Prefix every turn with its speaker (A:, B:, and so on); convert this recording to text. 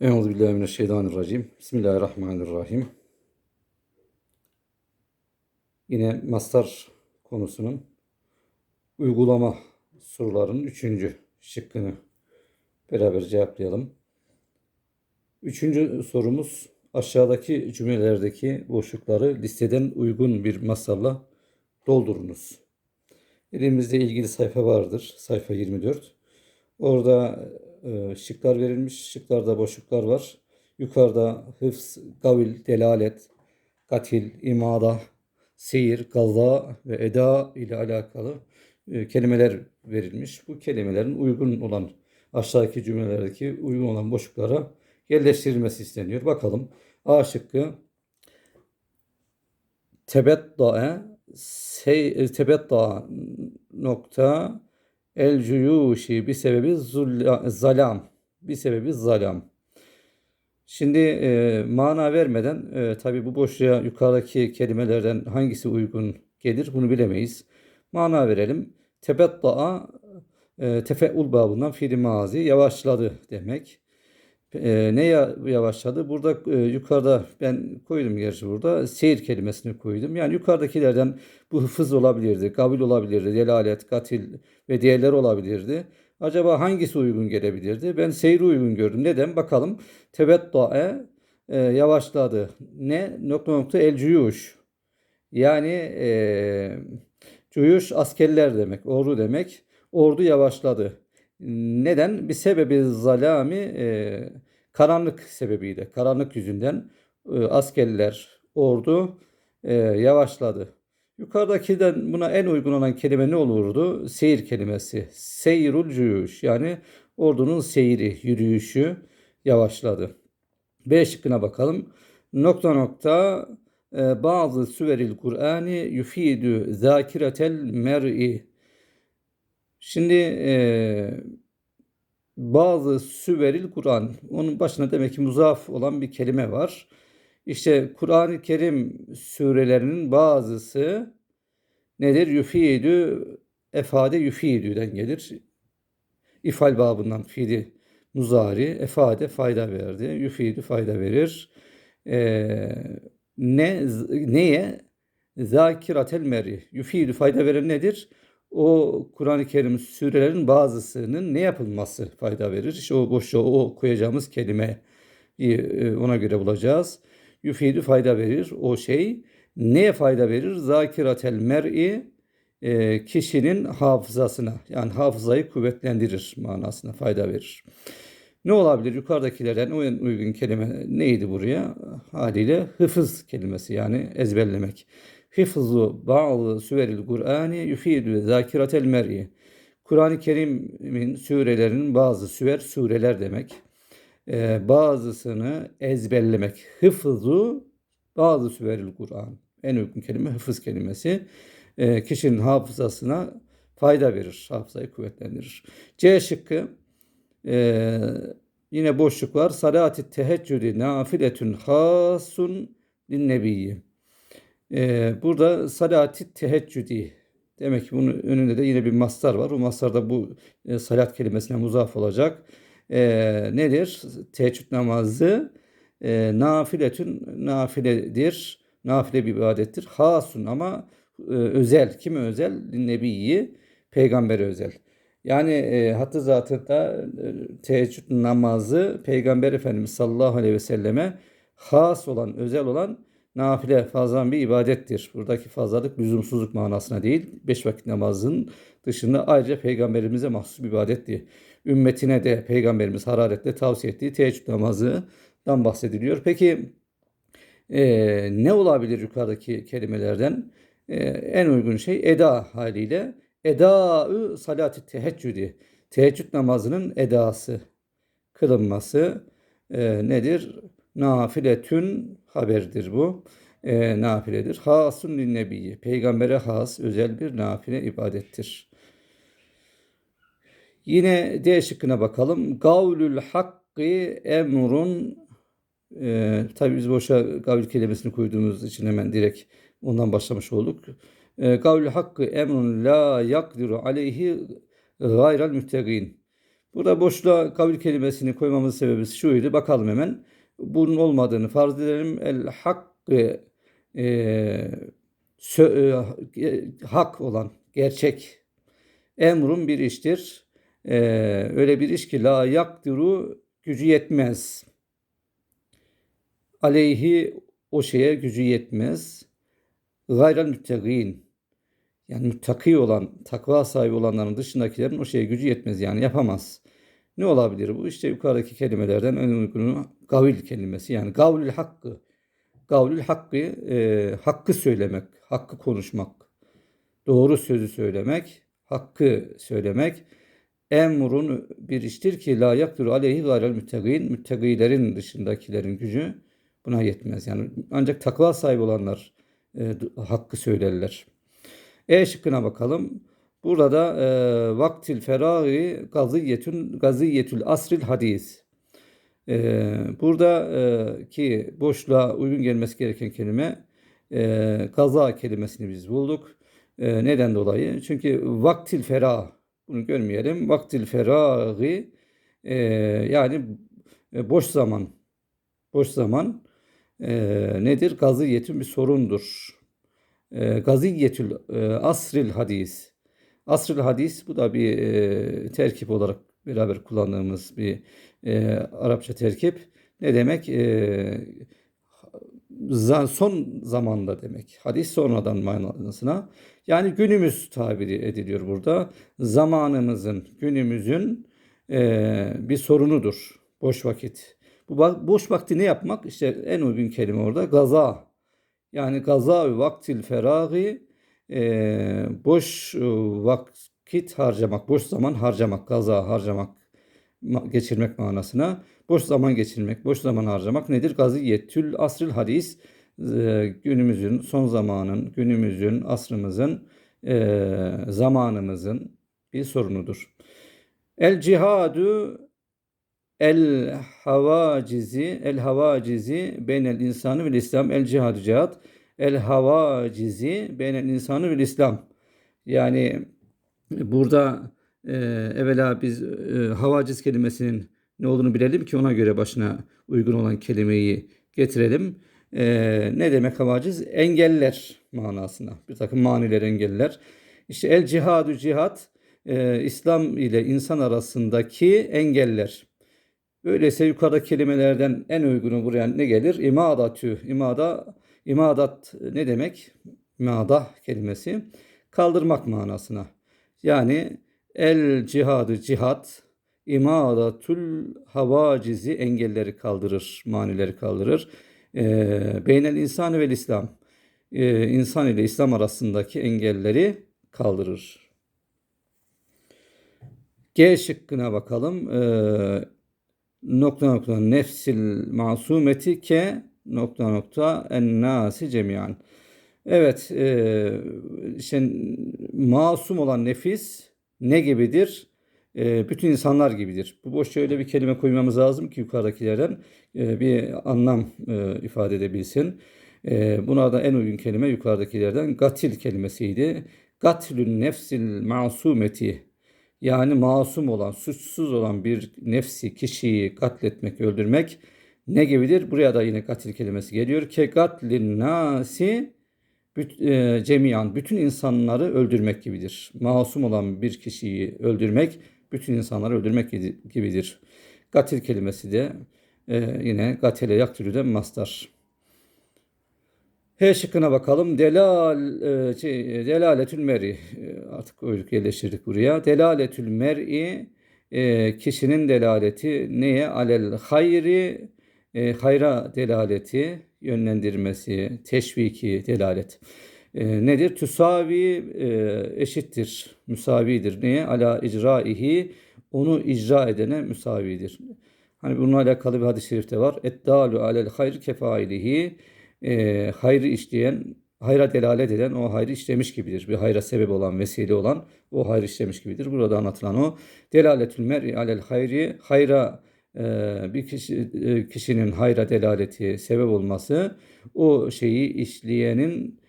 A: Euzubillahimineşşeytanirracim. Bismillahirrahmanirrahim. Yine mastar konusunun uygulama sorularının üçüncü şıkkını beraber cevaplayalım. Üçüncü sorumuz aşağıdaki cümlelerdeki boşlukları listeden uygun bir masalla doldurunuz. Elimizde ilgili sayfa vardır. Sayfa 24. Orada e, şıklar verilmiş. Şıklarda boşluklar var. Yukarıda hıfz, gavil, delalet, katil, imada, seyir, gaza ve eda ile alakalı e, kelimeler verilmiş. Bu kelimelerin uygun olan aşağıdaki cümlelerdeki uygun olan boşluklara yerleştirilmesi isteniyor. Bakalım. A şıkkı tebedda'e sey, tebedda nokta El cuyuşi bir sebebi zalam. Bir sebebi zalam. Şimdi e, mana vermeden e, tabi bu boşluğa yukarıdaki kelimelerden hangisi uygun gelir bunu bilemeyiz. Mana verelim. Tebedda'a e, tefeul babından fiili mazi yavaşladı demek. E, ne ya- yavaşladı? Burada e, yukarıda ben koydum gerçi burada seyir kelimesini koydum. Yani yukarıdakilerden bu hıfız olabilirdi, kabil olabilirdi, delalet, katil ve diğerleri olabilirdi. Acaba hangisi uygun gelebilirdi? Ben seyri uygun gördüm. Neden? Bakalım. Tebedda'e e, yavaşladı. Ne? Nokta nokta el cuyuş. Yani e, cuyuş askerler demek, ordu demek. Ordu yavaşladı. Neden? Bir sebebi zalami e, karanlık sebebiyle, karanlık yüzünden e, askerler, ordu e, yavaşladı. Yukarıdakiden buna en uygun olan kelime ne olurdu? Seyir kelimesi. Seyrul cuyuş yani ordunun seyri, yürüyüşü yavaşladı. B şıkkına bakalım. Nokta nokta e, bazı süveril Kur'ani yufidu zakiretel mer'i. Şimdi e, bazı süveril Kur'an. Onun başına demek ki muzaf olan bir kelime var. İşte Kur'an-ı Kerim surelerinin bazısı nedir? Yüfidü, efade yüfidü'den gelir. İfal babından fiili muzari, efade fayda verdi. Yüfidü fayda verir. Ee, ne neye? Zakiratel meri. Yüfidü fayda veren nedir? O Kur'an-ı Kerim surelerin bazısının ne yapılması fayda verir? İşte o boşluğa o koyacağımız kelime e, ona göre bulacağız. Yüfidü fayda verir o şey. Neye fayda verir? Zakiratel mer'i e, kişinin hafızasına yani hafızayı kuvvetlendirir manasına fayda verir. Ne olabilir? Yukarıdakilerden en uygun kelime neydi buraya? Haliyle hıfız kelimesi yani ezberlemek. Hıfzu bazı süveril Kur'ani yufidu zakiratel mer'i. Kur'an-ı Kerim'in surelerinin bazı süver sureler demek. Ee, bazısını ezberlemek. Hıfzu bazı süveril Kur'an. En uygun kelime hıfız kelimesi. Ee, kişinin hafızasına fayda verir. Hafızayı kuvvetlendirir. C şıkkı ee, yine boşluk var. Salati teheccüdi nafiletün hasun linnebiyyi. Ee, burada salati teheccüdi demek ki bunun önünde de yine bir mastar var. O mastarda bu e, salat kelimesine muzaf olacak. Ee, nedir? Teheccüd namazı e, nafiletün nafiledir. Nafile bir ibadettir. Hasun ama e, özel. Kime özel? Nebiyi, peygambere özel. Yani e, hattı zatında e, teheccüd namazı Peygamber Efendimiz sallallahu aleyhi ve selleme has olan, özel olan nafile fazlan bir ibadettir. Buradaki fazlalık lüzumsuzluk manasına değil. Beş vakit namazın dışında ayrıca peygamberimize mahsus bir ibadet diye. Ümmetine de peygamberimiz hararetle tavsiye ettiği teheccüd namazından bahsediliyor. Peki e, ne olabilir yukarıdaki kelimelerden? E, en uygun şey eda haliyle. Eda-ı salat-ı teheccüdi. Teheccüd namazının edası, kılınması e, nedir? Nafiletün haberdir bu. E, nafiledir. Hasun lin nebiyyi. Peygambere has, özel bir nafile ibadettir. Yine D şıkkına bakalım. Gavlül hakkı emrun e, tabii biz boşa gavl kelimesini koyduğumuz için hemen direkt ondan başlamış olduk. E, gavlül hakkı emrun la yakdiru aleyhi gayral müttegin. Burada boşluğa kavil kelimesini koymamızın sebebi şuydu. Bakalım hemen. Bunun olmadığını farz edelim. El hakkı e, sö- e, hak olan, gerçek emrun bir iştir. E, öyle bir iş ki la yakdiru gücü yetmez. Aleyhi o şeye gücü yetmez. Gayrel müttegin yani müttaki olan, takva sahibi olanların dışındakilerin o şeye gücü yetmez yani yapamaz. Ne olabilir bu? İşte yukarıdaki kelimelerden en uygunu gavil kelimesi yani gavlül hakkı. Gavlül hakkı, e, hakkı söylemek, hakkı konuşmak, doğru sözü söylemek, hakkı söylemek emrun bir iştir ki la yakdur aleyhi gayrel müttegin. Müttegilerin dışındakilerin gücü buna yetmez. Yani ancak takva sahibi olanlar e, hakkı söylerler. E şıkkına bakalım. Burada e, vaktil feragi gaziyetün gaziyetül asril hadis. E, burada e, ki boşluğa uygun gelmesi gereken kelime e, gaza kelimesini biz bulduk. E, neden dolayı? Çünkü vaktil ferah bunu görmeyelim. Vaktil feragi e, yani e, boş zaman boş zaman e, nedir? Gaziyetün bir sorundur e, Gaziyetül e, Asril Hadis. Asril Hadis bu da bir e, terkip olarak beraber kullandığımız bir e, Arapça terkip. Ne demek? E, son zamanda demek. Hadis sonradan manasına. Yani günümüz tabiri ediliyor burada. Zamanımızın, günümüzün e, bir sorunudur. Boş vakit. Bu boş vakti ne yapmak? İşte en uygun kelime orada gaza yani gaza vaktil feragi e, boş vakit harcamak, boş zaman harcamak, gaza harcamak, geçirmek manasına. Boş zaman geçirmek, boş zaman harcamak nedir? Gaziyetül asril hadis e, günümüzün, son zamanın, günümüzün, asrımızın, e, zamanımızın bir sorunudur. El cihadu El havacizi, el havacizi beynel insanı vel İslam, el cihad cihat, el havacizi beynel insanı vel İslam. Yani burada e, evvela biz e, havaciz kelimesinin ne olduğunu bilelim ki ona göre başına uygun olan kelimeyi getirelim. E, ne demek havaciz? Engeller manasına. Bir takım maniler engeller. İşte el cihadu cihat, e, İslam ile insan arasındaki engeller. Öyleyse yukarıda kelimelerden en uygunu buraya ne gelir? İmadatü. İmada, imadat ne demek? İmada kelimesi kaldırmak manasına. Yani el cihadı cihat, imadatul havacizi engelleri kaldırır, manileri kaldırır. E, beynel insanı ve İslam. E, insan ile İslam arasındaki engelleri kaldırır. G şıkkına bakalım. E, nokta nokta nefsil masumeti ke nokta nokta en nasi cemiyan. Evet, e, işte masum olan nefis ne gibidir? E, bütün insanlar gibidir. Bu boş öyle bir kelime koymamız lazım ki yukarıdakilerden e, bir anlam e, ifade edebilsin. E, buna da en uygun kelime yukarıdakilerden gatil kelimesiydi. Gatlün nefsil masumeti yani masum olan, suçsuz olan bir nefsi, kişiyi katletmek, öldürmek ne gibidir? Buraya da yine katil kelimesi geliyor. Ke gatlin nasi e, cemiyan bütün insanları öldürmek gibidir. Masum olan bir kişiyi öldürmek bütün insanları öldürmek gibidir. Gatil kelimesi de e, yine gatele yaktürüden mastar. H şıkkına bakalım. Delal, e, şey, delaletül mer'i. E, artık öyle yerleştirdik buraya. Delaletül mer'i e, kişinin delaleti neye? Alel hayri e, hayra delaleti, yönlendirmesi, teşviki delalet. E, nedir? Tüsavi e, eşittir, müsavidir. Neye? Ala icraihi onu icra edene müsavidir. Hani bununla alakalı bir hadis-i şerifte var. Eddalu alel hayr kefailihi e, hayrı işleyen, hayra delalet eden o hayrı işlemiş gibidir. Bir hayra sebep olan, vesile olan o hayrı işlemiş gibidir. Burada anlatılan o delaletül mer'i alel hayri, hayra bir kişi, e, kişinin hayra delaleti sebep olması o şeyi işleyenin